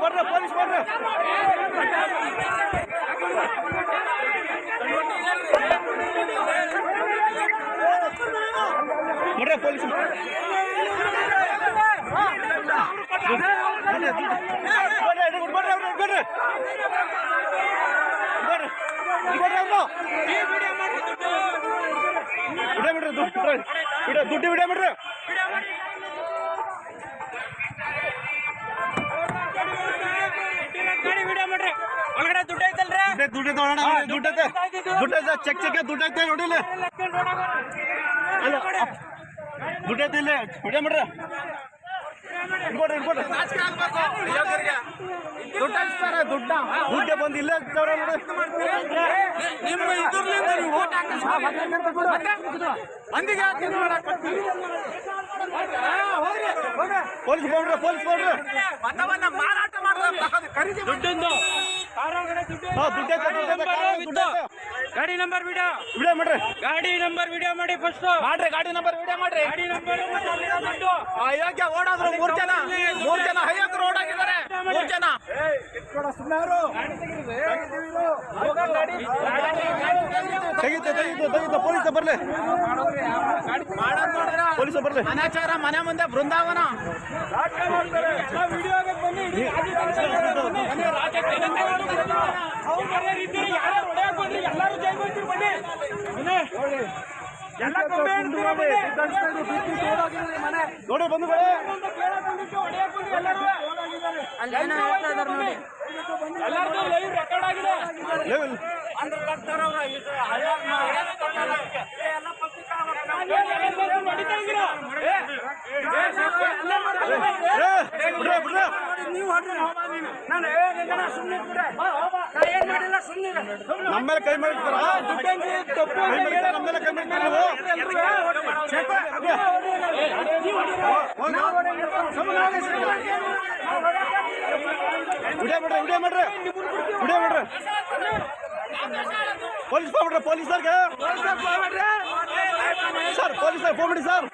போடுற போலீஸ் போடுற போடுற போலீஸ் விட விட துட்டு விட விட ಮಾಡ್ರಿ ದುಡ್ಡು ವಿಡಿಯೋ ದುಡ್ಡು ವಿಡಿಯೋ ಮಾಡ್ರಿ ಗಾಡಿ ವಿಡಿಯೋ ಮಾಡ್ರಿ ಒಳಗಡೆ ದುಡ್ಡು ಐತಲ್ರಿ. ದುಡ್ಡು ದುಡ್ಡು ಅಣ್ಣ ದುಡ್ಡು ಐತೆ ದುಡ್ಡು ಐತೆ ಚೆಕ್ ಚೆಕ್ ದುಡ್ಡು ಐತೆ ನೋಡಿಲ್ಲ ಅಲ್ಲ ದುಡ್ಡು ಐತೆ ಇಲ್ಲಿ. ವಿಡಿಯೋ ಮಾಡ್ರಿ ಇಟ್ಕೊಡ್ರಿ ಇಟ್ಕೊಡ್ರಿ. ದುಡ್ಡು ಹಂಚ್ತಾರೆ ದುಡ್ಡ? ದುಡ್ಡೇ ಬಂದು ಇಲ್ಲೇ ಹಂಚ್ತವ್ರೆ ನೋಡಿ. ನಿಮ್ಮ ಇದ್ರಲಿಂದ ನೀವು ಓಟ್ ಮಂದಿಗೆ ಪೊಲೀಸ್ ಬಂದ್ರಿ ಪೊಲೀಸ್ ಬಂದ್ರಿ ದುಡ್ಡಿಂದು. ಗಾಡಿ ನಂಬರ್ ವಿಡಿಯೋ. ವಿಡಿಯೋ. ಮಾಡ್ರಿ. ಗಾಡಿ ನಂಬರ್ ವಿಡಿಯೋ ಮಾಡಿ ಫಸ್ಟ್ ಮಾಡ್ರಿ ಗಾಡಿ ನಂಬರ್ ವಿಡಿಯೋ ಮಾಡ್ರಿ. ಗಾಡಿ ನಂಬರ್ ಅಯೋಗ್ಯ ಓಡಾದ್ರು ಮೂರ್ ಜನ? ಮೂರ್ ಜನ ಅಯೋಗ್ಯರು ಓಡಾಗಿದ್ದಾರೆ ಮೂರ್ ಜನ. ತೆಗಿತೆ ತೆಗಿತೆ ತೆಗಿತೆ ಪೊಲೀಸ್ ಬರ್ಲಿ. ಪೊಲೀಸ್ ಬರ್ಲಿ. ಅನಾಚಾರ ಮನೆ ಮುಂದೆ ಬೃಂದಾವನ. ಎಲ್ಲರೂ ಜೈ ಹೋಗ್ತೀರಿ ಬನ್ನಿ ಎಲ್ಲ. ನೋಡಿ. ಬಂದು ಬಂದ್ರಿ ಎಲ್ಲರೂ ಅಲ್ಲೇನೋ ಹೇಳ್ತಾ ಇದಾರೆ ನೋಡಿ ಲೈವ್ ರೆಕಾರ್ಡ್ ಆಗಿದೆ ನಡೀತಾ ಇದ್ದೀರಾ ಏ, ಏ, ಸಾಕು, ಎಲ್ಲ ಮಾಡ್ತಾರೆ. ಬಿಡ್ರೆ ಬಿಡ್ರೆ ನೀವು ಹೊಡ್ರಿ, ಹೋಗ್ಬಾ ನೀನು. ನಾನು ಏ, ನಿನ್ನ ಸುಮ್ನೆ ಬಿಡ್ರೆ. ಬಾ, ಹೋಗ್ಬಾ. ನಾ ಏನ್ ಮಾಡಿಲ್ಲ ಸುಮ್ನೆ ಇರು. ಸುಮ್ನೆ ನಮ್ಮ ಮೇಲೆ ಕೈ ಮಾಡಿರ್ತಾರ ಕೈ ಅಂತ ಮಾಡಿರ್ತಾರ ನಮ್ಮ ಮೇಲೆ ಕೈ ಮಾಡಿರ್ತಾರ ನೀವು ವಿಡಿಯೋ ಮಾಡ್ರಿ ವಿಡಿಯೋ ಮಾಡ್ರಿ ವಿಡಿಯೋ ಮಾಡ್ರಿ ಪೊಲೀಸ್ ಫೋನ್ ಮಾಡ್ರಿ ಪೊಲೀಸರ್ಗೆ ಸರ್ ಪೊಲೀಸರ್ ಫೋನ್ ಮಾಡಿ ಸರ್.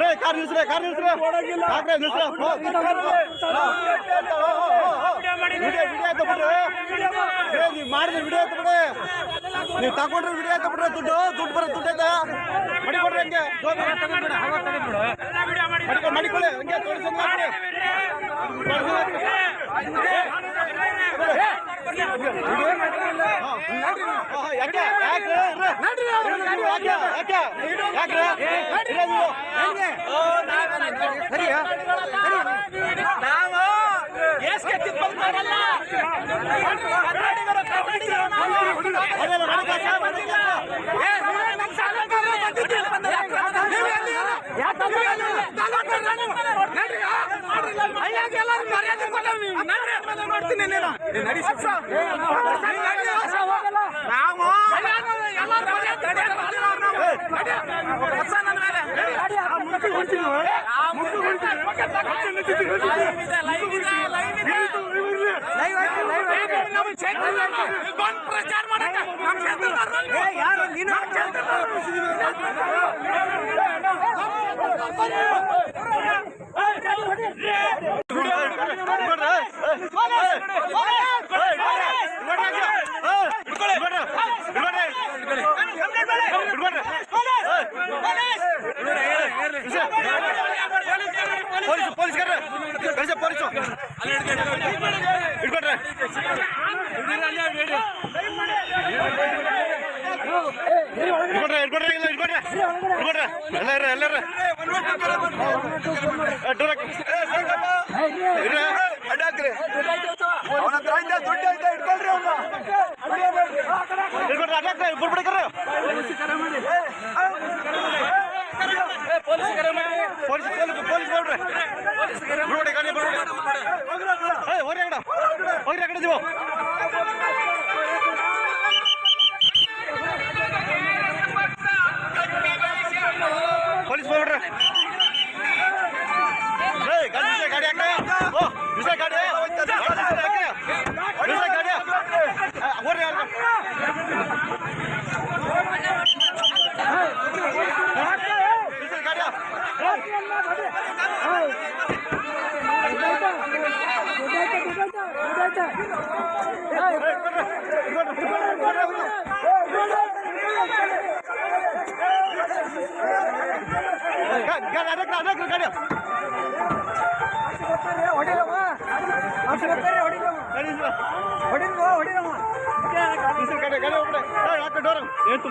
ರೇ ಕಾರ್ ನಿಲ್ಸ್ರೆ ಕಾರ್ ನಿಲ್ಸ್ರೆ. ಕಾಕ್ರೆ ನಿಲ್ಸ್ರೆ. ಆಯ್ತು ಬಿಡ್ರಿ. ಏ, ಮಾಡಿದ್ರೆ ವಿಡಿಯೋ ಆಯ್ತು ಬಿಡ್ರಿ. ನೀವು ತಗೊಂಡ್ರೆ ವಿಡಿಯೋ ಆಯ್ತು ಬಿಡ್ರಿ. ದುಡ್ಡು ದುಡ್ಡು ಬರೋ ದುಡ್ಡು ಐತೆ ಮಡಿಕೊಡ್ರಿ ಹಂಗೆ. ಮಡಿಕೊಳ್ಳಿ ಹಂಗೆ ತೋರಿಸಂಗ್ ಮಾಡಿ ಯಾಕೆ ಯಾಕೆ ಯಾಕೆ ಯಾಕೆ ಯಾಕೆ ನೀವು ಕನ್ನಡಿಗರು ಕನ್ನಡಿಗರು ಐತೆ. ಬಂದ್ ಪ್ರಚಾರ ಮಾಡಕ್ಕೆ ಯಾರು ನೀನು ನಮ್ಮ ಕ್ಷೇತ್ರದವ್ರು. ಅಡ್ಡ ಹಾಕ್ರಿ ಅವನ ಹತ್ರ ಐತೆ ದುಡ್ಡು ಐತೆ ಇಟ್ಕೊಳ್ರಿ ಅವ್ನ. ಇಟ್ಕೊಟ್ರೆ ಅಡ್ಡ ಹಾಕ್ರಿ ಇಬ್ಬರು ಬಿಡ್ಕರ ಪೊಲೀಸ್ ಪೊಲೀಸ್ ನೋಡ್ರಿ ಬಿಡ್ಬೇಡಿ ಗಾಡಿ ಬಿಡ್ಬೇಡಿ. ಏ ಹೋಗ್ರಿ ಕಡೆ ಹೋಗ್ರಿ ನೀವು. எடுத்து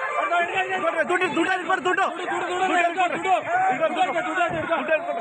ದುಡ್ಡು ದುಡ್ಡು ದುಡ್ಡು ದುಡ್ಡು ದುಡ್ಡು ದುಡ್ಡು ದುಡ್ಡು ದುಡ್ಡು ದುಡ್ಡು ದುಡ್ಡು